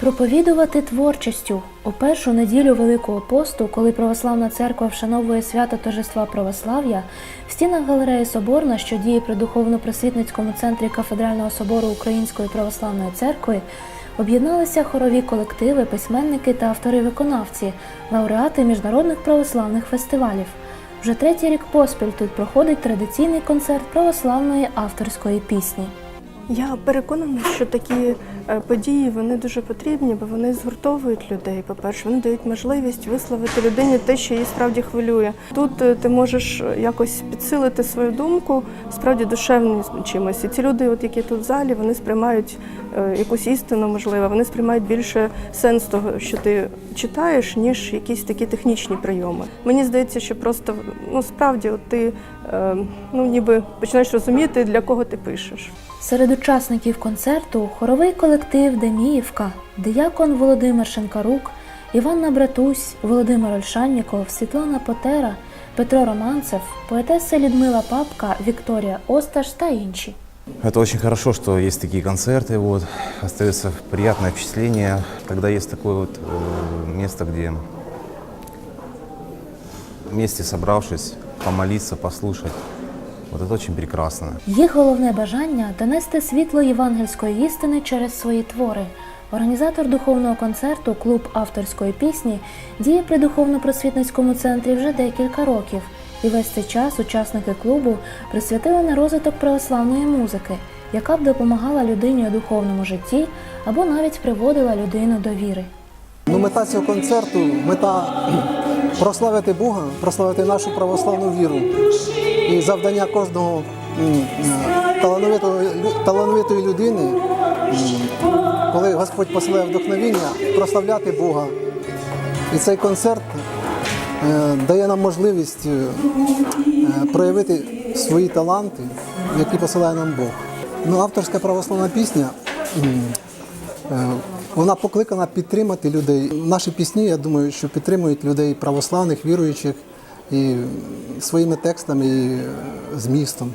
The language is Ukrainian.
Проповідувати творчістю у першу неділю Великого посту, коли православна церква вшановує свято торжества православ'я, в стінах галереї Соборна, що діє при духовно-просвітницькому центрі кафедрального собору Української православної церкви, об'єдналися хорові колективи, письменники та автори-виконавці, лауреати міжнародних православних фестивалів. Вже третій рік поспіль тут проходить традиційний концерт православної авторської пісні. Я переконана, що такі е, події вони дуже потрібні, бо вони згуртовують людей. По-перше, вони дають можливість висловити людині те, що її справді хвилює. Тут е, ти можеш якось підсилити свою думку, справді душевним чимось. І ці люди, от які тут в залі, вони сприймають е, якусь істину, можливо, вони сприймають більше сенс того, що ти читаєш, ніж якісь такі технічні прийоми. Мені здається, що просто ну справді, от ти е, ну ніби починаєш розуміти, для кого ти пишеш. Серед учасників концерту хоровий колектив Деміївка, диякон Володимир Шенкарук, Іванна Братусь, Володимир Ольшанніков, Світлана Потера, Петро Романцев, поетеса Людмила Папка, Вікторія Осташ та інші. Это очень хорошо, что есть такие концерты, вот, остается приятное впечатление, когда есть такое вот э, место, где вместе собравшись, помолиться, послушать, вот это очень прекрасно. Їх головне бажання донести світло євангельської істини через свої твори. Організатор духовного концерту Клуб авторської пісні діє при духовно-просвітницькому центрі вже декілька років, і весь цей час учасники клубу присвятили на розвиток православної музики, яка б допомагала людині у духовному житті або навіть приводила людину до віри. Ну, мета цього концерту мета прославити Бога, прославити нашу православну віру. І завдання кожного е, талановитої, талановитої людини, коли Господь посилає вдохновіння, прославляти Бога. І цей концерт е, дає нам можливість е, е, проявити свої таланти, які посилає нам Бог. Ну, авторська православна пісня. Вона покликана підтримати людей. Наші пісні, я думаю, що підтримують людей православних, віруючих і своїми текстами, і змістом.